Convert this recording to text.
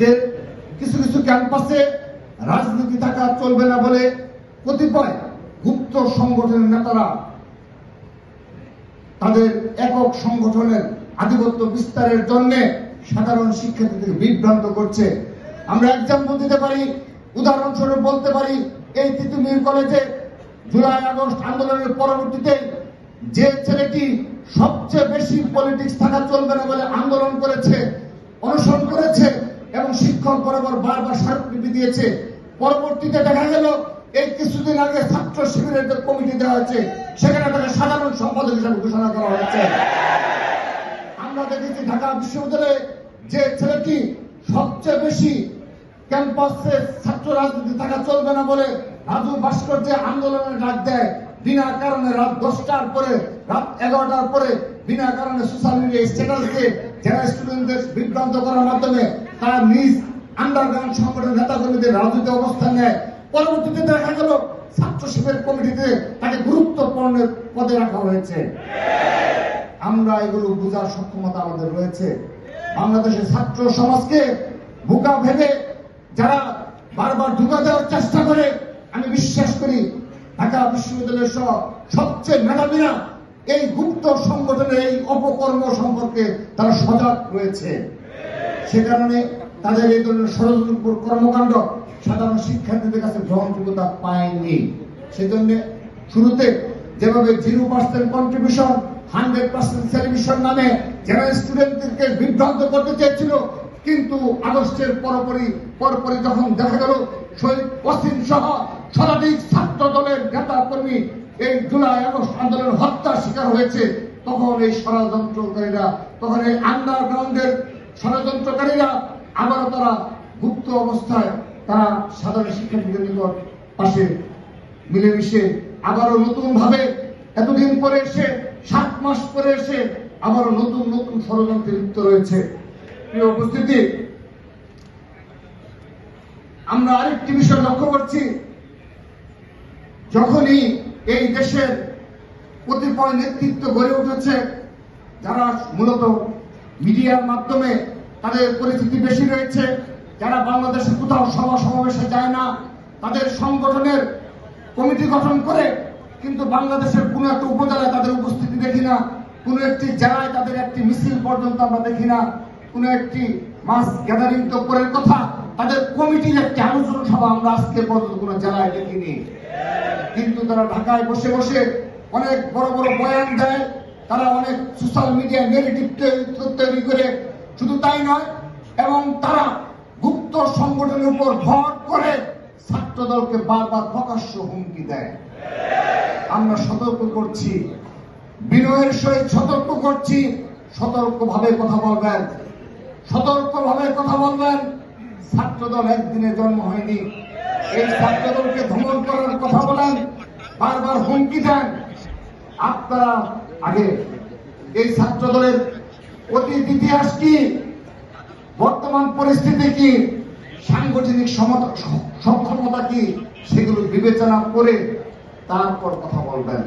যে কিছু কিছু ক্যাম্পাসে রাজনীতি থাকা চলবে না বলে কতিপয় গুপ্ত সংগঠনের নেতারা তাদের একক সংগঠনের আধিপত্য বিস্তারের জন্য সাধারণ শিক্ষার্থীদের বিভ্রান্ত করছে। আমরা এক্সাম্পল দিতে পারি, উদাহরণস্বরূপ বলতে পারি, এই তিতুমির কলেজে জুলাই, আগস্ট আন্দোলনের পরবর্তীতে যে ছেলেটি সবচেয়ে বেশি পলিটিক্স থাকা চলবে না বলে আন্দোলন করেছে অনুসরণ করেছে শিক্ষক বরাবর বারবার স্মারকলিপি দিয়েছে। পরবর্তীতে দেখা গেল, এই কিছুদিন আগে ছাত্র শিবিরের যে কমিটি দেওয়া হয়েছে। সেখানে তাকে সাধারণ সম্পাদক হিসাবে ঘোষণা করা হয়েছে। আমরা দেখেছি ঢাকা বিশ্ববিদ্যালয়ে যে ছেলেটি সবচেয়ে বেশি ক্যাম্পাসে ছাত্র রাজনীতি থাকা চলবে না বলে রাজু ভাস্কর যে আন্দোলনের ডাক দেয়। বিনা কারণে রাত দশটার পরে, রাত এগারোটার পরে, বিনা কারণে সোশ্যাল মিডিয়ায় স্ট্যাটাস দিয়ে যারা স্টুডেন্টদের বিভ্রান্ত করার মাধ্যমে তারা নিজ আন্ডারগ্রাউন্ড সংগঠনের নেতাকর্মীদের রাজনীতি অবস্থান নেয় পরবর্তীতে দেখা গেল ছাত্র কমিটিতে তাকে গুরুত্বপূর্ণ পদে রাখা হয়েছে। আমরা এগুলো বোঝার সক্ষমতা আমাদের রয়েছে। বাংলাদেশের ছাত্র সমাজকে বোকা ভেবে যারা বারবার ঢুকা দেওয়ার চেষ্টা করে, আমি বিশ্বাস করি ঢাকা বিশ্ববিদ্যালয়ের সহ সবচেয়ে মেধাবীরা এই গুপ্ত সংগঠনের এই অপকর্ম সম্পর্কে তারা সজাগ রয়েছে। সে কারণে তাদের এই ধরনের ষড়যন্ত্র কর্মকাণ্ড সাধারণ শিক্ষার্থীদের কাছে গ্রহণযোগ্যতা পায়নি। সেজন্য শুরুতে যেভাবে zero percent contribution hundred percent celebration নামে স্টুডেন্টদেরকে বিভ্রান্ত করতে চেয়েছিল, কিন্তু আগস্টের পরপরই পরপরই যখন দেখা গেল, শহীদ ওয়াসিম সহ শতাধিক ছাত্র দলের নেতা কর্মী এই জুলাই আগস্ট আন্দোলন হত্যার শিকার হয়েছে, তখন এই ষড়যন্ত্রকারীরা, তখন এই আন্ডারগ্রাউন্ডের ষড়যন্ত্রকারীরা আবারও তারা গুপ্ত অবস্থায় তারা সাধারণ শিক্ষার্থীদের নিকট পাশে মিলেমিশে আবারও নতুন ভাবে এতদিন পরে এসে, সাত মাস পরে এসে আবারও নতুন নতুন ষড়যন্ত্রে লিপ্ত রয়েছে। প্রিয় উপস্থিতি, আমরা আরেকটি বিষয় লক্ষ্য করছি। যখনই এই দেশের কতিপয় নেতৃত্ব গড়ে উঠেছে, যারা মূলত মিডিয়ার মাধ্যমে তাদের পরিচিতি বেশি রয়েছে। যারা বাংলাদেশে কোথাও সভা সমাবেশে যায় না, তাদের সংগঠনের কমিটি গঠন করে কিন্তু বাংলাদেশের কোনো একটা উপজেলায় তাদের উপস্থিতি দেখি না, কোনো একটি জেলায় তাদের একটি মিছিল পর্যন্ত আমরা দেখি না, কোনো একটি মাস গ্যাদারিং তো পরের কথা। তাদের কমিটির একটি আলোচনা সভা আমরা আজকে পর্যন্ত কোনো জেলায় দেখিনি। কিন্তু তারা ঢাকায় বসে বসে অনেক বড় বড় বয়ান দেয়, তারা অনেক সোশ্যাল মিডিয়া নেগেটিভ তৈরি করে শুধু তাই নয়, এবং তারা গুপ্ত সংগঠনের উপর ভর করে ছাত্র দলকে বারবার প্রকাশ্য হুমকি দেয়। আমরা সতর্ক করছি, বিনয়ের সহিত সতর্ক করছি, সতর্কভাবে কথা বলবেন, সতর্কভাবে কথা বলবেন। ছাত্রদল একদিনে জন্ম হয়নি। এই ছাত্রদলকে ভ্রমণ করার কথা বলেন, বারবার হুমকি দেন। আপনারা আগে এই ছাত্রদলের অতীত ইতিহাস কি? বর্তমান পরিস্থিতি কি? সাংগঠনিক সক্ষমতা কি? সেগুলো বিবেচনা করে তারপর কথা বলবেন।